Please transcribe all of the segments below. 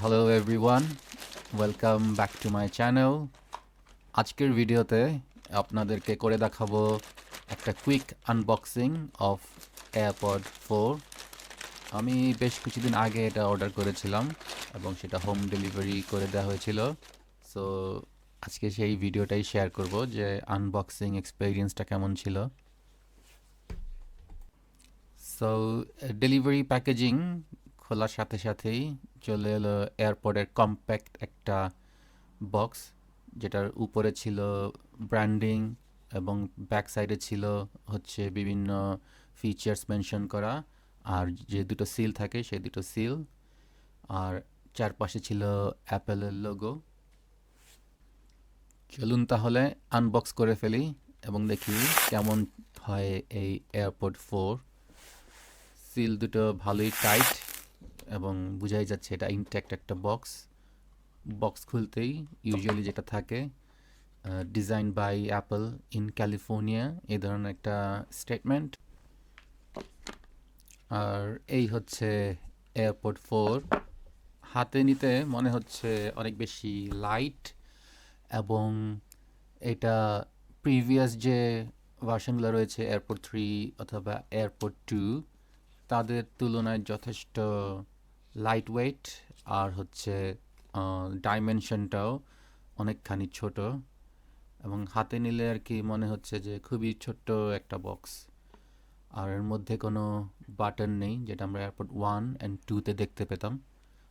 Hello everyone welcome back to my channel আজকের ভিডিওতে আপনাদেরকে করে দেখাবো একটা quick unboxing of AirPod four আমি বেশ কিছুদিন আগে এটা অর্ডার করেছিলাম এবং সেটা হোম ডেলিভারি করে দেওয়া হয়েছিল। সো আজকে সেই ভিডিওটাই শেয়ার করব যে আনবক্সিং এক্সপিরিয়েন্সটা কেমন ছিল। সো ডেলিভারি প্যাকেজিং খোলার সাথে সাথেই চলে এলো এয়ারপোর্টের কম্প্যাক্ট একটা বক্স, যেটার উপরে ছিল ব্র্যান্ডিং এবং ব্যাক সাইডে ছিল হচ্ছে বিভিন্ন ফিচার্স মেনশন করা, আর যে দুটো সিল থাকে সেই দুটো সিল, আর চারপাশে ছিল অ্যাপেলের লোগো। চলুন তাহলে আনবক্স করে ফেলি এবং দেখি কেমন হয় এই এয়ারপোর্ট ফোর। সিল দুটো ভালোই টাইট। এবং বোঝাই যাচ্ছে এটা ইনট্যাক্ট একটা বক্স বক্স খুলতেই ইউজুয়ালি যেটা থাকে design by Apple in California এই ধরনের একটা স্টেটমেন্ট আর এই হচ্ছে এয়ারপোর্ট ফোর হাতে নিতে মনে হচ্ছে অনেক বেশি লাইট এবং এটা প্রিভিয়াস যে ভার্সনগুলো রয়েছে এয়ারপোর্ট থ্রি অথবা এয়ারপোর্ট টু তাদের তুলনায় যথেষ্ট লাইট ওয়েট আর হচ্ছে ডাইমেনশনটাও অনেকখানি ছোট। এবং হাতে নিলে আর কি মনে হচ্ছে যে খুবই ছোট্ট একটা বক্স আর এর মধ্যে কোনো বাটন নেই, যেটা আমরা এয়ারপোর্ট ওয়ান অ্যান্ড টুতে দেখতে পেতাম।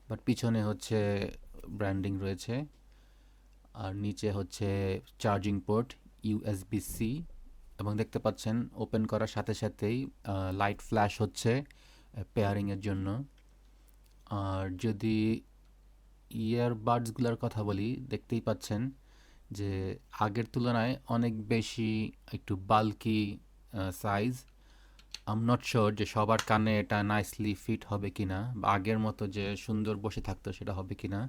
বাট পিছনে হচ্ছে ব্র্যান্ডিং রয়েছে। আর নিচে হচ্ছে চার্জিং পোর্ট ইউএসবি সি এবং দেখতে পাচ্ছেন ওপেন করার সাথে সাথেই লাইট ফ্ল্যাশ হচ্ছে পেয়ারিংয়ের জন্য। আর যদি ইয়ারবাডসগুলোর কথা বলি, দেখতেই পাচ্ছেন যে আগের তুলনায় অনেক বেশি একটু bulky size I'm not sure যে সবার কানে এটা নাইসলি ফিট হবে কি না বা আগের মতো যে সুন্দর বসে থাকতো সেটা হবে কিনা।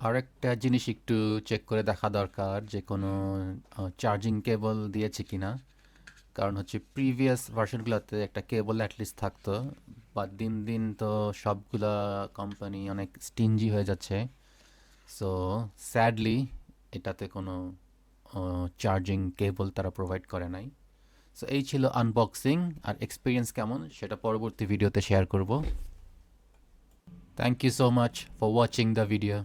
আর একটা জিনিস একটু চেক করে দেখা দরকার যে কোনো চার্জিং কেবল দিয়েছে কি না কারণ হচ্ছে প্রিভিয়াস ভার্সনগুলোতে একটা কেবল অ্যাটলিস্ট থাকতো। বা দিন দিন তো সবগুলা কোম্পানি অনেক স্টিঞ্জি হয়ে যাচ্ছে। সো স্যাডলি এটাতে কোনো চার্জিং কেবল তারা প্রোভাইড করে নাই। সো এই ছিল আনবক্সিং আর এক্সপিরিয়েন্স কেমন সেটা পরবর্তী ভিডিওতে শেয়ার করব। Thank you so much for watching the video